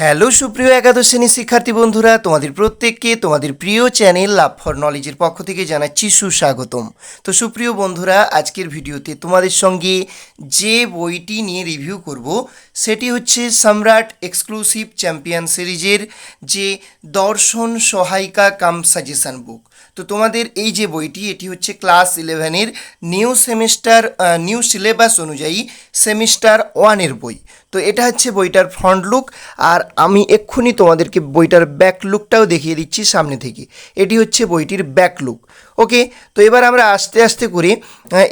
Hello সুপ্রিয় একাদশ শ্রেণির শিক্ষার্থী বন্ধুরা, তোমাদের প্রত্যেককে তোমাদের প্রিয় চ্যানেল লাভ ফর নলেজের পক্ষ থেকে জানাচ্ছি সুস্বাগতম। তো সুপ্রিয় বন্ধুরা, আজকের ভিডিওতে তোমাদের সঙ্গে যে বইটি নিয়ে রিভিউ করব, সেটি হচ্ছে সম্রাট এক্সক্লুসিভ চ্যাম্পিয়ন সিরিজের যে দর্শন সহায়িকা কাম সাজেশান বুক তো তোমাদের এই যে বইটি, এটি হচ্ছে ক্লাস ইলেভেনের নিউ সেমিস্টার নিউ সিলেবাস অনুযায়ী সেমিস্টার ওয়ানের বই। তো এটা হচ্ছে বইটার ফ্রন্ট লুক, আর আমি এক্ষুনি তোমাদেরকে বইটার ব্যাক লুকটাও দেখিয়ে দিচ্ছি সামনে থেকে। এটি হচ্ছে বইটির ব্যাক লুক। ওকে তো এবার আমরা আস্তে আস্তে করে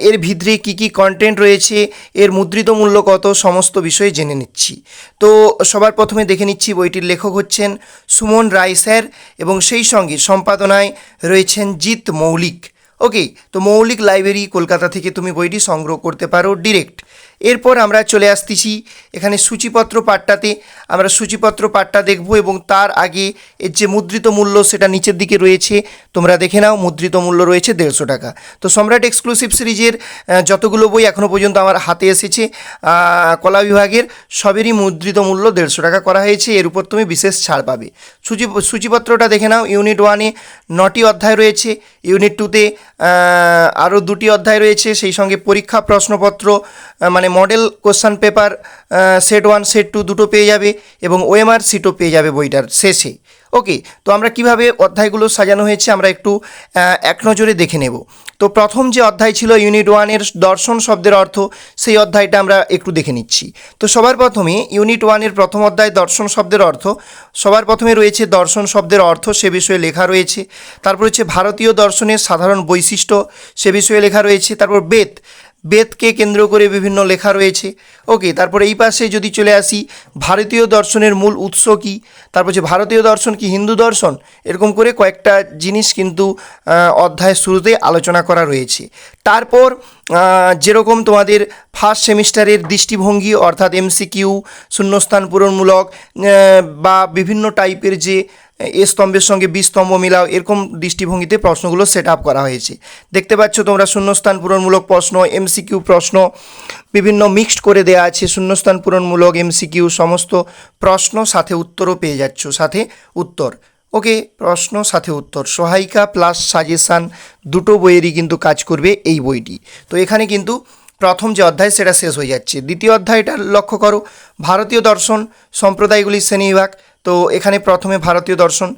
এর ভিতরে কী কী কন্টেন্ট রয়েছে, এর মুদ্রিত মূল্য কত, সমস্ত বিষয়ে জেনে নিচ্ছি। তো সবার প্রথমে দেখে নিচ্ছি বইটির লেখক হচ্ছেন সুমন রায় স্যার এবং সেই সঙ্গে সম্পাদনায় রয়েছেন জিৎ মৌলিক। ওকে তো মৌলিক লাইব্রেরি কলকাতা থেকে তুমি বইটি সংগ্রহ করতে পারো ডিরেক্ট এরপর আমরা চলে আসতেছি এখানে সূচিপত্র পাঠটাতে। আমরা সূচিপত্র পাঠটা দেখব এবং তার আগে এর যে মুদ্রিত মূল্য সেটা নিচের দিকে রয়েছে। তোমরা দেখে নাও মুদ্রিত মূল্য রয়েছে দেড়শো টাকা। তো সম্রাট এক্সক্লুসিভ সিরিজের যতগুলো বই এখনও পর্যন্ত আমার হাতে এসেছে কলা বিভাগের সবেরই মুদ্রিত মূল্য দেড়শো টাকা করা হয়েছে। এর উপর তুমি বিশেষ ছাড় পাবে। সূচি সূচিপত্রটা দেখে নাও ইউনিট ওয়ানে নটি অধ্যায় রয়েছে। ইউনিট টুতে আরও দুটি অধ্যায় রয়েছে। সেই সঙ্গে পরীক্ষা প্রশ্নপত্র আহ, মানে model question paper set one set two দুটো পেয়ে যাবে এবং ওএমআর সিটও পেয়ে যাবে বইটার শেষে। ওকে তো আমরা কীভাবে অধ্যায়গুলো সাজানো হয়েছে আমরা একটু এক নজরে দেখে নেব। তো প্রথম যে অধ্যায় ছিল ইউনিট ওয়ানের দর্শন শব্দের অর্থ, সেই অধ্যায়টা আমরা একটু দেখে নিচ্ছি। তো সবার প্রথমে ইউনিট ওয়ানের প্রথম অধ্যায় দর্শন শব্দের অর্থ, সবার প্রথমে রয়েছে দর্শন শব্দের অর্থ, সে বিষয়ে লেখা রয়েছে। তারপর হচ্ছে ভারতীয় দর্শনের সাধারণ বৈশিষ্ট্য, সে বিষয়ে লেখা রয়েছে। তারপর বেদ বেদকে কেন্দ্র করে বিভিন্ন লেখা রয়েছে। ওকে তারপর এই পাশে যদি চলে আসি ভারতীয় দর্শনের মূল উৎস কী? তারপর হচ্ছে ভারতীয় দর্শন কি হিন্দু দর্শন? এরকম করে কয়েকটা জিনিস কিন্তু আহ, অধ্যায়ের শুরুতে আলোচনা করা রয়েছে। তারপর যেরকম তোমাদের ফার্স্ট সেমিস্টারের দৃষ্টিভঙ্গি অর্থাৎ এমসিকিউ শূন্যস্থান পূরণমূলক বা বিভিন্ন টাইপের যে এ স্তম্ভের সঙ্গে বি স্তম্ভ মিলাও, এরকম দৃষ্টিভঙ্গিতে প্রশ্নগুলো সেট আপ করা হয়েছে। দেখতে পাচ্ছ তোমরা শূন্যস্থান পূরণমূলক প্রশ্ন এমসিকিউ প্রশ্ন, বিভিন্ন মিক্সড করে দেওয়া আছে। শূন্যস্থান পূরণমূলক এমসিকিউ সমস্ত প্রশ্ন সাথে উত্তরও পেয়ে যাচ্ছ, সাথে উত্তর। ওকে, প্রশ্ন সাথে উত্তর। সহায়িকা প্লাস সাজেশান দুটো বইয়েরই কিন্তু কাজ করবে এই বইটি। তো এখানে কিন্তু প্রথম যে অধ্যায় সেটা শেষ হয়ে যাচ্ছে। দ্বিতীয় অধ্যায়টা লক্ষ্য করো। ভারতীয় দর্শন সম্প্রদায়গুলির শ্রেণীবিভাগ। তো এখানে প্রথমে ভারতীয় দর্শন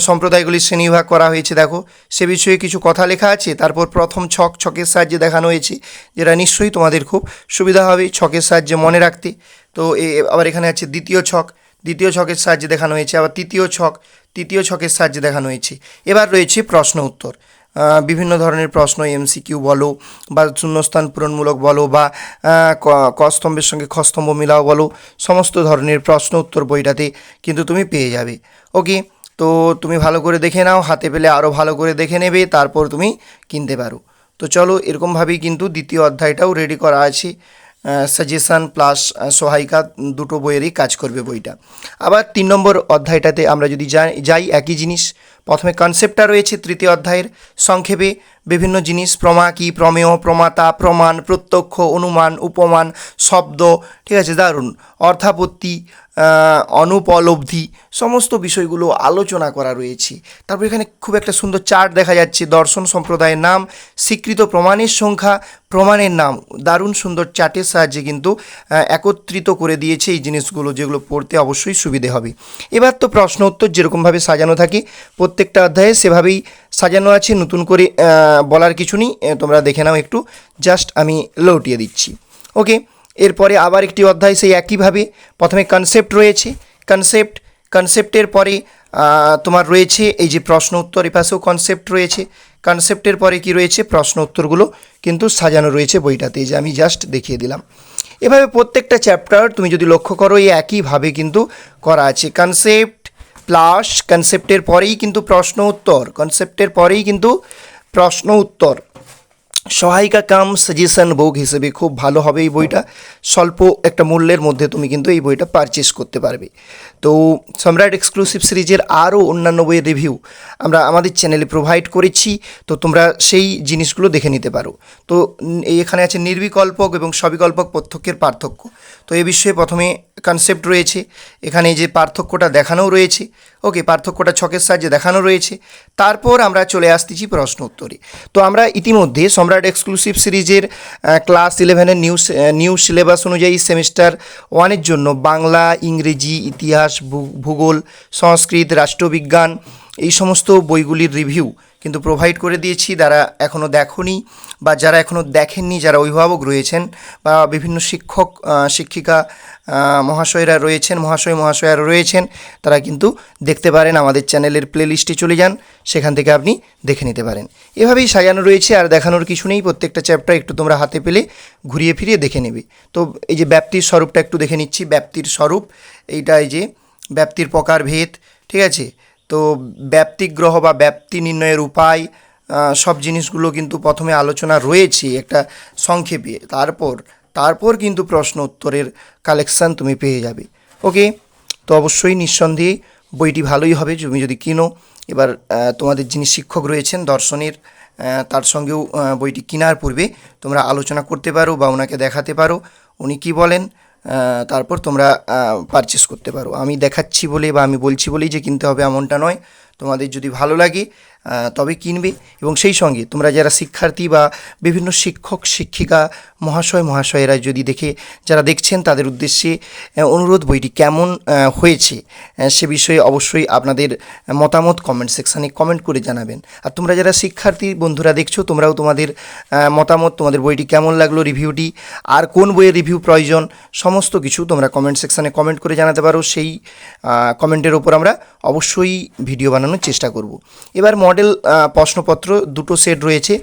সম্প্রদায়গুলি শ্রেণীবিভাগ করা হয়েছে। দেখো, সে বিষয়ে কিছু কথা লেখা আছে। তারপর প্রথম ছক, ছকের সাহায্যে দেখানো হয়েছে, যেটা নিশ্চয়ই তোমাদের খুব সুবিধা হবে ছকের সাহায্যে মনে রাখতে। তো এ- আবার এখানে আছে দ্বিতীয় ছক। দ্বিতীয় ছকের সাহায্যে দেখানো হয়েছে, আবার তৃতীয় ছক। তৃতীয় ছকের সাহায্যে দেখানো হয়েছে। এবার রয়েছে প্রশ্ন উত্তর। বিভিন্ন ধরনের প্রশ্ন এমসিকিউ বলো বা শূন্যস্থান পূরণমূলক বলো বা আহ, ক- ক স্তম্ভের সঙ্গে খস্তম্ভ স্তম্ভ মিলাও বলো সমস্ত ধরনের প্রশ্ন উত্তর বইটাতে কিন্তু তুমি পেয়ে যাবে। ওকে? তো তুমি ভালো করে দেখে নাও হাতে পেলে আরও ভালো করে দেখে নেবে তারপর তুমি কিনতে পারো। তো চলো এরকমভাবেই কিন্তু দ্বিতীয় অধ্যায়টাও রেডি করা আছে। সাজেশান প্লাস সহায়িকা দুটো বইয়েরই কাজ করবে বইটা। আবার তিন নম্বর অধ্যায়টাতে আমরা যদি যাই একই জিনিস প্রথমে কনসেপ্টটা রয়েছে, তৃতীয় অধ্যায়ের সংক্ষেপে। বিভিন্ন জিনিস, প্রমা কি, প্রমেয়, প্রমাতা, প্রমাণ, প্রত্যক্ষ, অনুমান, উপমান, শব্দ, ঠিক আছে, দারুণ। অর্থাপত্তি অনুপলব্ধি, সমস্ত বিষয়গুলো আলোচনা করা রয়েছে। তারপর এখানে খুব একটা সুন্দর চার্ট দেখা যাচ্ছে, দর্শন সম্প্রদায়ের নাম, স্বীকৃত প্রমাণের সংখ্যা, প্রমাণের নাম, দারুণ সুন্দর চার্টের সাহায্যে কিন্তু একত্রিত করে দিয়েছে এই জিনিসগুলো যেগুলো পড়তে অবশ্যই সুবিধে হবে। এবার তো প্রশ্ন উত্তর যেরকমভাবে সাজানো থাকে প্রত্যেকটা অধ্যায়ে সেভাবেই সাজানো আছে, নতুন করে বলার কিছু নেই। তোমরা দেখে নাও একটু। জাস্ট আমি লৌটিয়ে দিচ্ছি। ওকে? এরপরে আবার একটি অধ্যায়, সেই একইভাবে। প্রথমে কনসেপ্ট রয়েছে। কনসেপ্ট কনসেপ্টের পরে তোমার রয়েছে এই যে প্রশ্ন উত্তর এপাশেও কনসেপ্ট রয়েছে। কনসেপ্টের পরে কি রয়েছে? প্রশ্ন উত্তরগুলো কিন্তু সাজানো রয়েছে বইটাতে যে আমি জাস্ট দেখিয়ে দিলাম। এভাবে প্রত্যেকটা চ্যাপ্টার তুমি যদি লক্ষ্য করো এই একইভাবে কিন্তু করা আছে। কনসেপ্ট প্লাস কনসেপ্টের পরেই কিন্তু প্রশ্ন উত্তর। কনসেপ্টের পরেই কিন্তু প্রশ্ন উত্তর। সহায়িকা কাম সাজেশন বুক হিসেবে খুব ভালো হবে এই বইটা। স্বল্প একটা মূল্যের মধ্যে তুমি কিন্তু এই বইটা পারচেস করতে পারবে। তো সম্রাট এক্সক্লুসিভ সিরিজের আরও অন্যান্য বইয়ের রিভিউ আমরা আমাদের চ্যানেলে প্রোভাইড করেছি। তো তোমরা সেই জিনিসগুলো দেখে নিতে পারো। তো এই এখানে আছে নির্বিকল্পক এবং সবিকল্পক পার্থক্যের পার্থক্য। তো এ বিষয়ে প্রথমে কনসেপ্ট রয়েছে। এখানে যে পার্থক্যটা দেখানোও রয়েছে। ওকে, পার্থক্যটা ছকের সাহায্যে দেখানো রয়েছে। তারপর আমরা চলে আসতেছি প্রশ্ন উত্তরে তো আমরা ইতিমধ্যে সম্রাট এক্সক্লুসিভ সিরিজের ক্লাস ইলেভেনের নিউ নিউ সিলেবাস অনুযায়ী সেমিস্টার ওয়ানের জন্য বাংলা, ইংরেজি, ইতিহাস ভূগোল, সংস্কৃত, রাষ্ট্রবিজ্ঞান এই সমস্ত বইগুলির রিভিউ কিন্তু প্রোভাইড করে দিয়েছি। যারা এখনও দেখনি বা যারা এখনও দেখেননি, যারা অভিভাবক রয়েছেন বা বিভিন্ন শিক্ষক শিক্ষিকা মহাশয়রা রয়েছেন, মহাশয়, মহাশয়রা রয়েছেন, তারা কিন্তু দেখতে পারেন আমাদের চ্যানেলের প্লেলিস্টে চলে যান, সেখান থেকে আপনি দেখে নিতে পারেন। এভাবেই সাজানো রয়েছে, আর দেখানোর কিছু নেই, প্রত্যেকটা চ্যাপ্টার একটু তোমরা হাতে পেলে ঘুরিয়ে ফিরিয়ে দেখে নেবে। তো এই যে ব্যাপ্তির স্বরূপটা একটু দেখে নিচ্ছি, ব্যাপ্তির স্বরূপ, এইটা এই যে ব্যাপ্তির প্রকারভেদ ঠিক আছে? তো ব্যাপ্তিগ্রহ বা ব্যাপ্তি নির্ণয়ের উপায় সব জিনিসগুলো কিন্তু প্রথমে আলোচনা রয়েছে, একটা সংক্ষেপে। তারপর তারপর কিন্তু প্রশ্ন উত্তরের কালেকশান তুমি পেয়ে যাবে। ওকে তো অবশ্যই নিঃসন্দেহে বইটি ভালোই হবে, তুমি যদি কিনো, এবার তোমাদের যিনি শিক্ষক রয়েছেন, দর্শনের তার সঙ্গেও বইটি কেনার পূর্বে তোমরা আলোচনা করতে পারো বা ওনাকে দেখাতে পারো। উনি কি বলেন? তারপর তোমরা পারচেস করতে পারো। আমি দেখাচ্ছি বলে বা আমি বলছি বলেই যে কিনতে হবে এমনটা নয়। তোমাদের যদি ভালো লাগে তবে কিনবে। এবং সেই সঙ্গে তোমরা যারা শিক্ষার্থী বা বিভিন্ন শিক্ষক, শিক্ষিকা, মহাশয়, মহাশয়েরা যদি দেখে, যারা দেখছেন তাদের উদ্দেশ্যে অনুরোধ বইটি কেমন হয়েছে সে বিষয়ে অবশ্যই আপনাদের মতামত কমেন্ট সেকশানে কমেন্ট করে জানাবেন। আর তোমরা যারা শিক্ষার্থী বন্ধুরা দেখছ, তোমরাও তোমাদের মতামত, তোমাদের বইটি কেমন লাগল, রিভিউটি, আর কোন বইয়ের রিভিউ প্রয়োজন, সমস্ত কিছু তোমরা কমেন্ট সেকশানে কমেন্ট করে জানাতে পারো। সেই কমেন্টের ওপর আমরা অবশ্যই ভিডিও বানানোর চেষ্টা করব। এবার মডেল প্রশ্নপত্র দুটো সেট রয়েছে।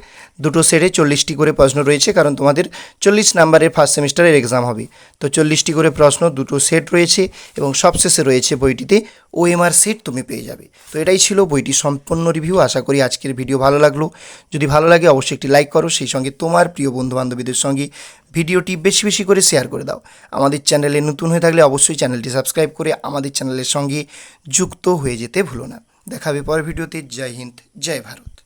দুটো সেটে চল্লিশটি করে প্রশ্ন রয়েছে, কারণ তোমাদের চল্লিশ নাম্বারের ফার্স্ট সেমিস্টারের এক্সাম হবে। তো চল্লিশটি করে প্রশ্ন, দুটো সেট রয়েছে এবং সবশেষে রয়েছে বইটিতে ওএমআর সেট তুমি পেয়ে যাবে। তো এটাই ছিল বইটি সম্পূর্ণ রিভিউ আশা করি আজকের ভিডিও ভালো লাগল। যদি ভালো লাগে অবশ্যই একটি লাইক করো, সেই সঙ্গে তোমার প্রিয় বন্ধু বান্ধবীদের সঙ্গে ভিডিওটি বেশি বেশি করে শেয়ার করে দাও। আমাদের চ্যানেলে নতুন হয়ে থাকলে অবশ্যই চ্যানেলটি সাবস্ক্রাইব করে আমাদের চ্যানেলের সঙ্গে যুক্ত হয়ে যেতে ভুলো না। দেখাবে পরের ভিডিওতে। জয় হিন্দ জয় ভারত।